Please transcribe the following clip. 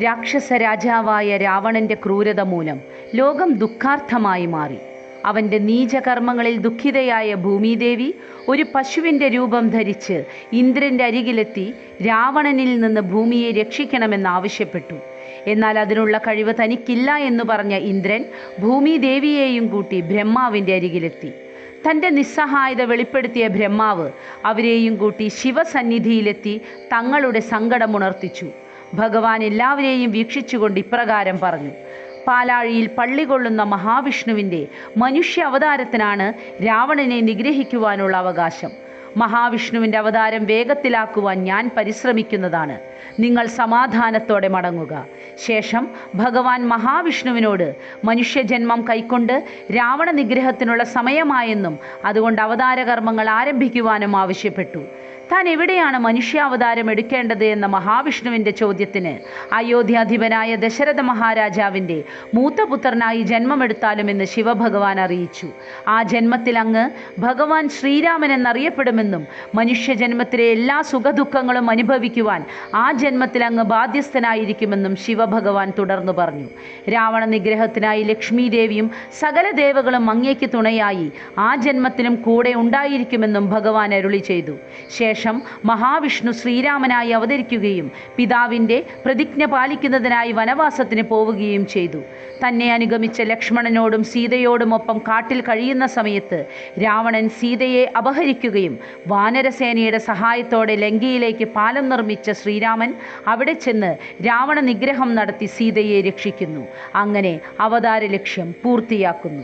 രാക്ഷസ രാജാവായ രാവണന്റെ ക്രൂരത മൂലം ലോകം ദുഃഖാർത്ഥമായി മാറി. അവന്റെ നീചകർമ്മങ്ങളിൽ ദുഃഖിതയായ ഭൂമിദേവി ഒരു പശുവിന്റെ രൂപം ധരിച്ച് ഇന്ദ്രന്റെ അരികിലെത്തി രാവണനിൽ നിന്ന് ഭൂമിയെ രക്ഷിക്കണമെന്നാവശ്യപ്പെട്ടു. എന്നാൽ അതിനുള്ള കഴിവ് തനിക്കില്ല എന്ന് പറഞ്ഞ ഇന്ദ്രൻ ഭൂമിദേവിയെയും കൂട്ടി ബ്രഹ്മാവിന്റെ അരികിലെത്തി. തന്റെ നിസ്സഹായത വെളിപ്പെടുത്തിയ ബ്രഹ്മാവ് അവരെയും കൂട്ടി ശിവസന്നിധിയിലെത്തി തങ്ങളുടെ സങ്കടമുണർത്തിച്ചു. ഭഗവാൻ എല്ലാവരെയും വീക്ഷിച്ചുകൊണ്ട് ഇപ്രകാരം പറഞ്ഞു. പാലാഴിയിൽ പള്ളി കൊള്ളുന്ന മഹാവിഷ്ണുവിന്റെ മനുഷ്യ അവതാരത്തിനാണ് രാവണനെ നിഗ്രഹിക്കുവാനുള്ള അവകാശം. മഹാവിഷ്ണുവിന്റെ അവതാരം വേഗത്തിലാക്കുവാൻ ഞാൻ പരിശ്രമിക്കുന്നതാണ്. നിങ്ങൾ സമാധാനത്തോടെ മടങ്ങുക. ശേഷം ഭഗവാൻ മഹാവിഷ്ണുവിനോട് മനുഷ്യജന്മം കൈക്കൊണ്ട് രാവണ നിഗ്രഹത്തിനുള്ള സമയമായെന്നും അതുകൊണ്ട് അവതാരകർമ്മങ്ങൾ ആരംഭിക്കുവാനും ആവശ്യപ്പെട്ടു. താൻ എവിടെയാണ് മനുഷ്യാവതാരം എടുക്കേണ്ടത് എന്ന മഹാവിഷ്ണുവിന്റെ ചോദ്യത്തിന് അയോധ്യാധിപനായ ദശരഥ മഹാരാജാവിന്റെ മൂത്തപുത്രനായി ജന്മമെടുത്താലും എന്ന് ശിവഭഗവാൻ അറിയിച്ചു. ആ ജന്മത്തിൽ അങ്ങ് ഭഗവാൻ ശ്രീരാമൻ എന്നറിയപ്പെടുമെന്നും മനുഷ്യജന്മത്തിലെ എല്ലാ സുഖദുഃഖങ്ങളും അനുഭവിക്കുവാൻ ആ ജന്മത്തിൽ അങ്ങ് ബാധ്യസ്ഥനായിരിക്കുമെന്നും ശിവഭഗവാൻ തുടർന്നു പറഞ്ഞു. രാവണ നിഗ്രഹത്തിനായി ലക്ഷ്മി ദേവിയും സകല ദേവകളും അങ്ങേക്ക് തുണയായി ആ ജന്മത്തിലും കൂടെ ഉണ്ടായിരിക്കുമെന്നും ഭഗവാൻ അരുളി ചെയ്തു. ശേഷം മഹാവിഷ്ണു ശ്രീരാമനായി അവതരിക്കുകയും പിതാവിന്റെ പ്രതിജ്ഞ പാലിക്കുന്നതിനായി വനവാസത്തിന് പോവുകയും ചെയ്തു. തന്നെ അനുഗമിച്ച ലക്ഷ്മണനോടും സീതയോടുമൊപ്പം കാട്ടിൽ കഴിയുന്ന സമയത്ത് രാവണൻ സീതയെ അപഹരിക്കുകയും വാനരസേനയുടെ സഹായത്തോടെ ലങ്കയിലേക്ക് പാലം നിർമ്മിച്ച ശ്രീരാമൻ അവിടെ ചെന്ന് രാവണ നിഗ്രഹം നടത്തി സീതയെ രക്ഷിക്കുന്നു. അങ്ങനെ അവതാര ലക്ഷ്യം പൂർത്തിയാക്കുന്നു.